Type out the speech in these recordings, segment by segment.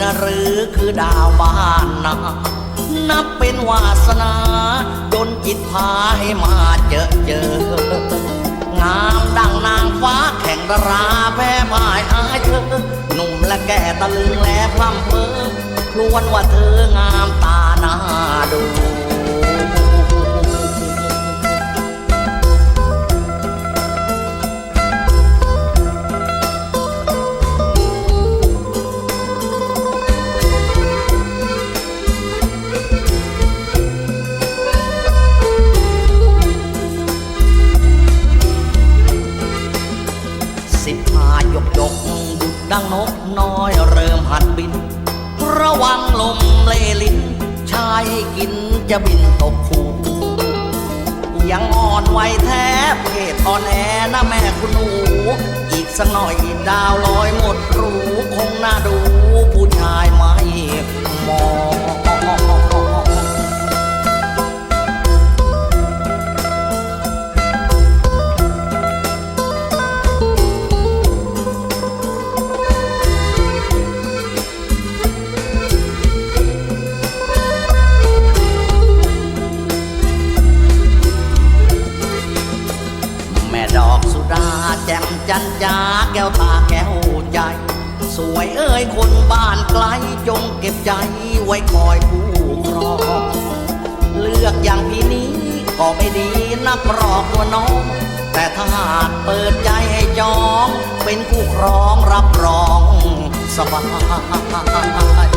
นฤคือดาวบ้านนานับเป็นวาสนาดนจิตพาให้มาเจอเจองามดังนางฟ้าแข่งดาราแพ้พ่ายอายเธอหนุ่มและแก่ตะลึงและพร่ำเพ้อครวนว่าเธองามตาหน้าดู ดังนกน้อยเริ่มหัดบิน ระวังลมเลลิ้น ชายให้กินจะบินตกคูยังอ่อนไหวแทบเพศอ่อนแอนะแม่คุณหนู อีกสักหน่อยดาวลอยหมดรู้คงน่าดูผู้ชายไม่มอง จันจาแก้วตาแก้วใจ สวยเอ้ยคนบ้านไกลจงเก็บใจไว้คอยคู่ครองเลือกอย่างพี่นี้ก็ไม่ดีนักรอกตัวน้อง แต่ถ้าหากเปิดใจให้จอง เป็นคู่ครองรับรองสบาย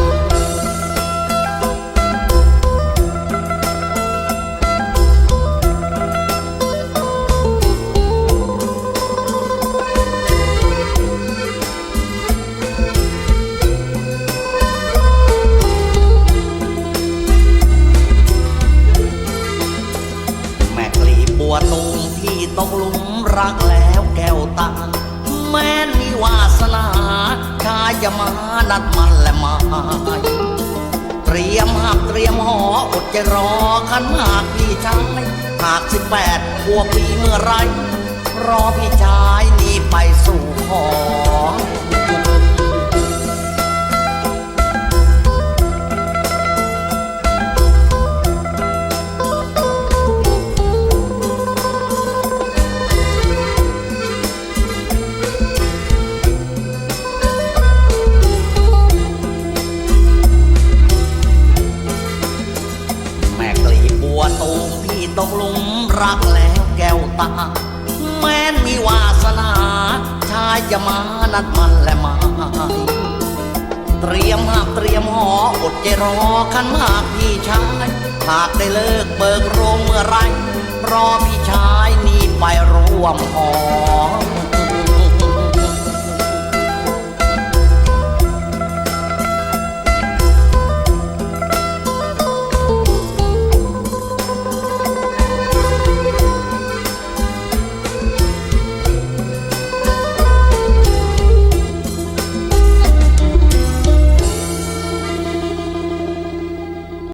กลีบบัวตูมที่ตกหลุมรักแล้วแก้วตา แม้นมีวาสนาชายจะมานัดมันและมายเตรียมหักเตรียมหออดจะรอขันหากพี่ชายหากสิบแปดขวบปีเมื่อไรรอพี่ชายนี่ไปสู่ขอ ตูมพี่ตกหลุมรักแล้วแก้วตา แม้นมีวาสนา ชายจะมานัดมันและมาเตรียมหักเตรียมหออดใจรอขันมากพี่ชายหากได้เลิกเบิกโรงเมื่อไรรอพี่ชายนี่ไปร่วมหอ